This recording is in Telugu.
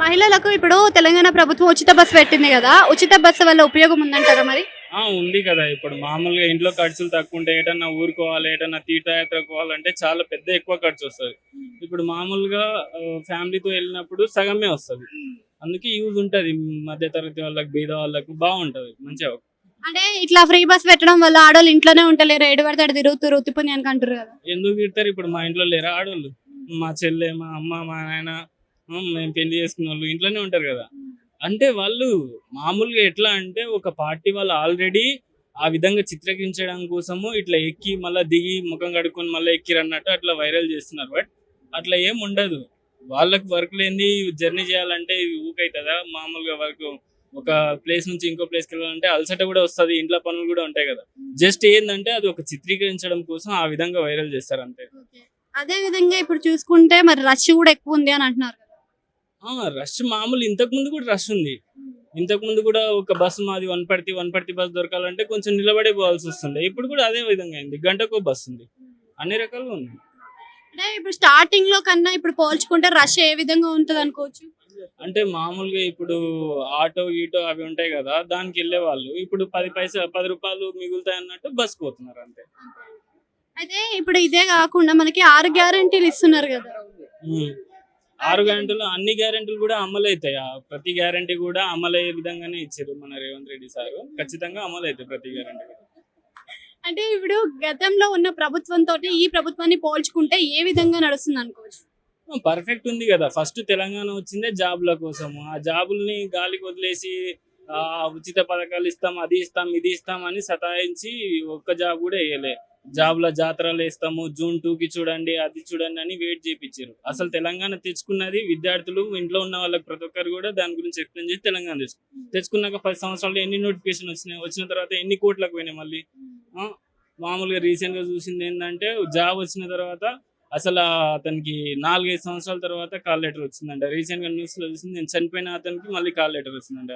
మహిళలకు ఇప్పుడు తెలంగాణ ప్రభుత్వం ఉచిత బస్సు పెట్టింది కదా ఉచిత బస్సు వల్ల ఉపయోగం ఉందంటారా మరి? ఆ, ఉంది కదా. ఇప్పుడు మామూలుగా ఇంట్లో ఖర్చులు తక్కువ ఉంటాయి ఏటన్నా ఊరుకోవాలి ఏటన్నా తీర్థయాత్రకు పోవాలంటే చాలా పెద్ద ఎక్కువ ఖర్చు వస్తుంది. ఇప్పుడు మామూలుగా ఫ్యామిలీతో వెళ్ళినప్పుడు సగమే వస్తుంది. అందుకే యూజ్ ఉంటది. మధ్య తరగతి వాళ్ళకి బీద వాళ్ళకు బాగుంటది. మంచిగా అంటే ఇట్లా ఫ్రీ బస్ పెట్టడం వల్ల ఆడవాళ్ళు ఇంట్లోనే ఉంటలేరు ఏడు పడితే అటు తిరుగుతూ రుత్తిపోయి అని అంటారు కదా. ఎందుకు తిడతారు? ఇప్పుడు మా ఇంట్లో లేరా ఆడవాళ్ళు మా చెల్లె మా అమ్మ మా నాయన మేము పెళ్ళి చేసుకున్న వాళ్ళు ఇంట్లోనే ఉంటారు కదా. అంటే వాళ్ళు మామూలుగా ఎట్లా అంటే ఒక పార్టీ వాళ్ళు ఆల్రెడీ ఆ విధంగా చిత్రీకరించడం కోసము ఇట్లా ఎక్కి మళ్ళీ దిగి ముఖం కడుక్కొని మళ్ళీ ఎక్కిరు అన్నట్టు అట్లా వైరల్ చేస్తున్నారు. బట్ అట్లా ఏం ఉండదు. వాళ్ళకి వర్క్ లేని జర్నీ చేయాలంటే ఊకైతుందా మామూలుగా వర్క్ ఒక ప్లేస్ నుంచి ఇంకో ప్లేస్కి వెళ్ళాలంటే అలసట కూడా వస్తుంది ఇంట్లో పనులు కూడా ఉంటాయి కదా. జస్ట్ ఏంటంటే అది ఒక చిత్రీకరించడం కోసం ఆ విధంగా వైరల్ చేస్తారు అంతే. అదే విధంగా ఇప్పుడు చూసుకుంటే మరి రష్ కూడా ఎక్కువ ఉంది అని అంటున్నారు రష్ మామూలు ఇంతకు ముందు కూడా రష్ ఉంది. ఇంతకు ముందు కూడా ఒక బస్సు మాది వన్ పడితే వన్ పడితే బస్ దొరకాలంటే కొంచెం నిలబడే పోవాల్సి వస్తుంది ఇప్పుడు కూడా అదే విధంగా అయింది. గంటకు బస్సు ఉంది. అన్ని రకాలుగా ఉంది. అంటే ఇప్పుడు స్టార్టింగ్లో కన్నా ఇప్పుడు పోల్చుకుంటే రష్ ఏ విధంగా ఉంటది అనుకోవచ్చు? అంటే మామూలుగా ఇప్పుడు ఆటో గీటో అవి ఉంటాయి కదా దానికి వెళ్ళే వాళ్ళు ఇప్పుడు పది పైసా పది రూపాయలు మిగులుతాయి అన్నట్టు బస్కి పోతున్నారు అంతే. అయితే ఇప్పుడు ఇదే కాకుండా మనకి ఆరు గ్యారంటీలు ఇస్తున్నారు కదా. ఆరు గ్యారెంటీలు అన్ని గ్యారెంటీలు కూడా అమలు అవుతాయి ప్రతి గ్యారెంటీ కూడా అమలు అయ్యే విధంగానే ఇచ్చారు మన రేవంత్ రెడ్డి సార్. ఖచ్చితంగా అమలు అవుతాయి ప్రతి గ్యారెంటీ అంటే ఇప్పుడు గతంలో ఉన్న ప్రభుత్వంతో ఈ ప్రభుత్వాన్ని పోల్చుకుంటే ఏ విధంగా నడుస్తుంది అనుకోవచ్చు? పర్ఫెక్ట్ ఉంది కదా. ఫస్ట్ తెలంగాణ వచ్చిందే జాబుల కోసము. ఆ జాబుల్ని గాలికి వదిలేసి ఆ ఉచిత పథకాలు ఇస్తాం అది ఇస్తాం ఇది ఇస్తాం అని సతాయించి ఒక్క జాబ్ కూడా వేయలే. జాబ్ల జాతరలు వేస్తాము. జూన్ టూ కి చూడండి అది చూడండి అని వెయిట్ చేయించారు అసలు తెలంగాణ తెచ్చుకున్నది విద్యార్థులు ఇంట్లో ఉన్న వాళ్ళకి ప్రతి ఒక్కరు కూడా దాని గురించి ఎక్స్ప్లెయిన్ చేసి తెలంగాణ తెచ్చు తెచ్చుకున్నాక పది సంవత్సరాలు ఎన్ని నోటిఫికేషన్ వచ్చినాయి? వచ్చిన తర్వాత ఎన్ని కోట్లకు పోయినాయి మళ్ళీ? మామూలుగా రీసెంట్గా చూసింది ఏంటంటే జాబ్ వచ్చిన తర్వాత అసలు అతనికి నాలుగైదు సంవత్సరాల తర్వాత కాల్ లెటర్ వచ్చిందంట. రీసెంట్ న్యూస్లో న్యూస్లో చూసింది నేను చనిపోయిన అతనికి మళ్ళీ కాల్ లెటర్ వచ్చిందంట.